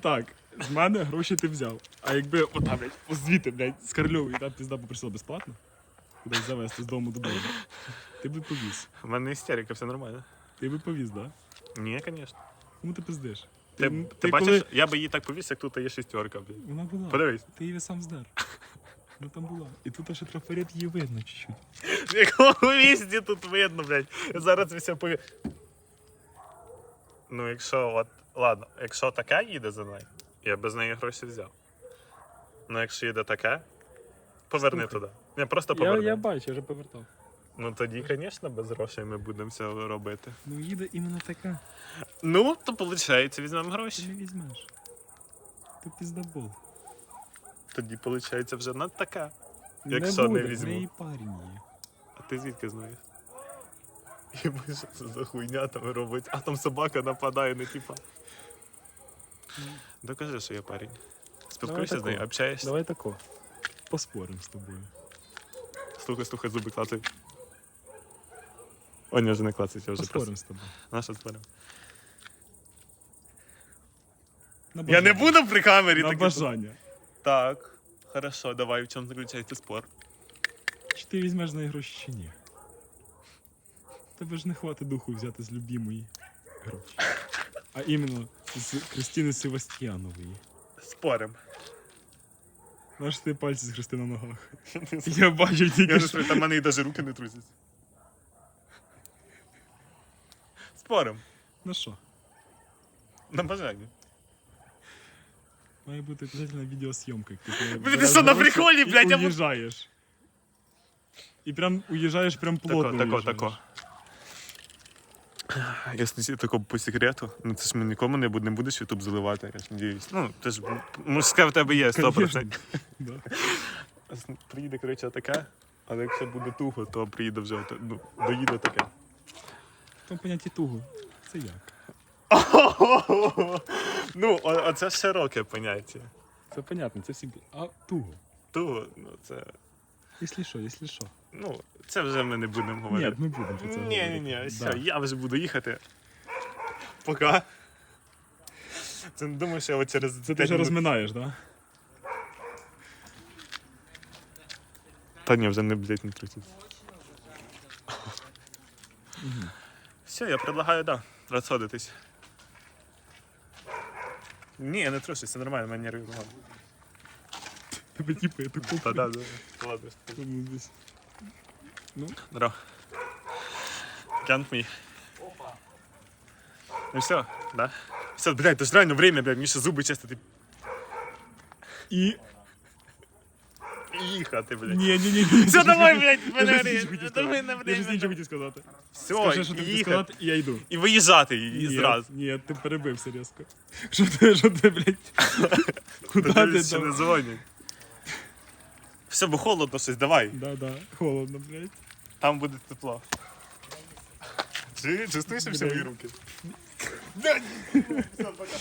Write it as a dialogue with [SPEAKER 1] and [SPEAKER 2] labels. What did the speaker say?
[SPEAKER 1] Так, з мене гроші ти взяв. А якби ота, блядь, ось звідти, блядь, з Карльову, і там пізда попросила безплатно, кудись завезти з дому додому, ти би повіз.
[SPEAKER 2] У мене істерика, все нормально.
[SPEAKER 1] Ти би повіз, да?
[SPEAKER 2] Ні, звісно.
[SPEAKER 1] Кому ти пиздиш?
[SPEAKER 2] Ти,
[SPEAKER 1] Ти-
[SPEAKER 2] ти,
[SPEAKER 1] ти
[SPEAKER 2] бачиш,
[SPEAKER 1] коли-
[SPEAKER 2] я би її так повіз, як тут є шістерка, блін.
[SPEAKER 1] Вона була.
[SPEAKER 2] Подивись.
[SPEAKER 1] Ти її сам здер. Ну там була. І тут ще трафарет її видно чуть-чуть.
[SPEAKER 2] В якому місці тут видно, блядь. Я зараз все пові... Ну, якщо от. Ладно, якщо таке їде за нею, я без неї гроші взяв. Ну, якщо їде таке, поверни
[SPEAKER 1] Слухай.
[SPEAKER 2] туди. Не, просто
[SPEAKER 1] Я,
[SPEAKER 2] поверни.
[SPEAKER 1] я бачу, вже повертав.
[SPEAKER 2] Ну тоді, звісно, без грошей ми будемо все робити.
[SPEAKER 1] Ну їде іменно така.
[SPEAKER 2] Ну, то виходить, візьмемо
[SPEAKER 1] Ти
[SPEAKER 2] гроші.
[SPEAKER 1] не візьмеш. Ти піздабол.
[SPEAKER 2] Тоді, виходить, вже на така. Якщо не
[SPEAKER 1] буде, в
[SPEAKER 2] візьму.
[SPEAKER 1] неї парень є.
[SPEAKER 2] А ти звідки знаєш? І ми що це за хуйня там робить, а там собака нападає на типа. Докажи, що я парень. Спілкуєшся з нею, общаєшся.
[SPEAKER 1] Давай тако. Поспоримо з тобою.
[SPEAKER 2] Слухай, слухай, зуби клацай. О, ні, вже не клацать, я вже просто.
[SPEAKER 1] Поспоримо з тобою.
[SPEAKER 2] На що спорим?
[SPEAKER 1] На
[SPEAKER 2] Я не буду при камері
[SPEAKER 1] На
[SPEAKER 2] таке.
[SPEAKER 1] бажання.
[SPEAKER 2] Так. Хорошо, давай, в чому заключається спор?
[SPEAKER 1] Чи ти візьмеш з неї гроші чи ні? Тебе ж не хватить духу взяти з любимої гроші. А іменно з Кристини Севастьянової.
[SPEAKER 2] Спорим.
[SPEAKER 1] Знаєш, ти пальці зхрести на ногах. Я бачив тільки. Що.
[SPEAKER 2] там мене і навіть руки не трусяться. Спорим.
[SPEAKER 1] Ну що?
[SPEAKER 2] На бажання.
[SPEAKER 1] Має бути обов'язково відеосйомка. як ти
[SPEAKER 2] ти
[SPEAKER 1] береш
[SPEAKER 2] що, на
[SPEAKER 1] гроші
[SPEAKER 2] приколі,
[SPEAKER 1] і
[SPEAKER 2] блядь, я бу-
[SPEAKER 1] уїжджаєш. І прям уїжджаєш прям
[SPEAKER 2] Тако,
[SPEAKER 1] плотно
[SPEAKER 2] тако,
[SPEAKER 1] уїжджаєш.
[SPEAKER 2] тако. Якщо ці- тако по секрету, ну це ж ми нікому не, буд- не будеш YouTube заливати, я ж надіюсь. Ну, ти ж мужське в тебе є 100%.
[SPEAKER 1] Да.
[SPEAKER 2] Приїде, коротше, таке, але якщо буде туго, то приїде вже, ну, доїде таке.
[SPEAKER 1] В тому понятті туго. Це як?
[SPEAKER 2] ну, оце широке поняття.
[SPEAKER 1] Це понятно, це всі. А туго.
[SPEAKER 2] Туго, ну це.
[SPEAKER 1] Якщо що, якщо що.
[SPEAKER 2] Ну, це вже ми не будемо
[SPEAKER 1] Ні,
[SPEAKER 2] говорити.
[SPEAKER 1] ми будемо про це
[SPEAKER 2] Ні,
[SPEAKER 1] говорити.
[SPEAKER 2] ні, ні,
[SPEAKER 1] Да.
[SPEAKER 2] все, я вже буду їхати. Пока. Це не думаю, що я от через
[SPEAKER 1] Це ти
[SPEAKER 2] п'ять
[SPEAKER 1] вже
[SPEAKER 2] минут-
[SPEAKER 1] розминаєш, так? Да?
[SPEAKER 2] Та ні, вже не блять не трусить. Все, я предлагаю, да, розходитись. Ні, я не трушусь, все нормально, мене нерви нормально.
[SPEAKER 1] Тебе типу, я таку.
[SPEAKER 2] Та да, да. Ладно.
[SPEAKER 1] Ну, десь. Ну,
[SPEAKER 2] Здорово. Can't me. Ну все, да? Все, блядь, это же реально время, блядь, Миша зубы чистити.
[SPEAKER 1] і.
[SPEAKER 2] Їхати, блядь.
[SPEAKER 1] Ні, ні, ні.
[SPEAKER 2] Все, давай, блядь,
[SPEAKER 1] Я хотів
[SPEAKER 2] Давай на
[SPEAKER 1] Я вже нічого
[SPEAKER 2] время.
[SPEAKER 1] хотів сказати.
[SPEAKER 2] Все,
[SPEAKER 1] Скажи, що ти хотів
[SPEAKER 2] їхати.
[SPEAKER 1] сказати, і я йду.
[SPEAKER 2] І виїжджати і
[SPEAKER 1] Ні,
[SPEAKER 2] зразу.
[SPEAKER 1] Ні, ти перебився різко. Що ти, що ти, блядь? Куди ти
[SPEAKER 2] Подивись, ще не
[SPEAKER 1] там?
[SPEAKER 2] дзвонять. Все, бо холодно щось, давай.
[SPEAKER 1] Да, да, холодно, блядь.
[SPEAKER 2] Там буде тепло. Чи чистишся всі мої руки? Все, пока.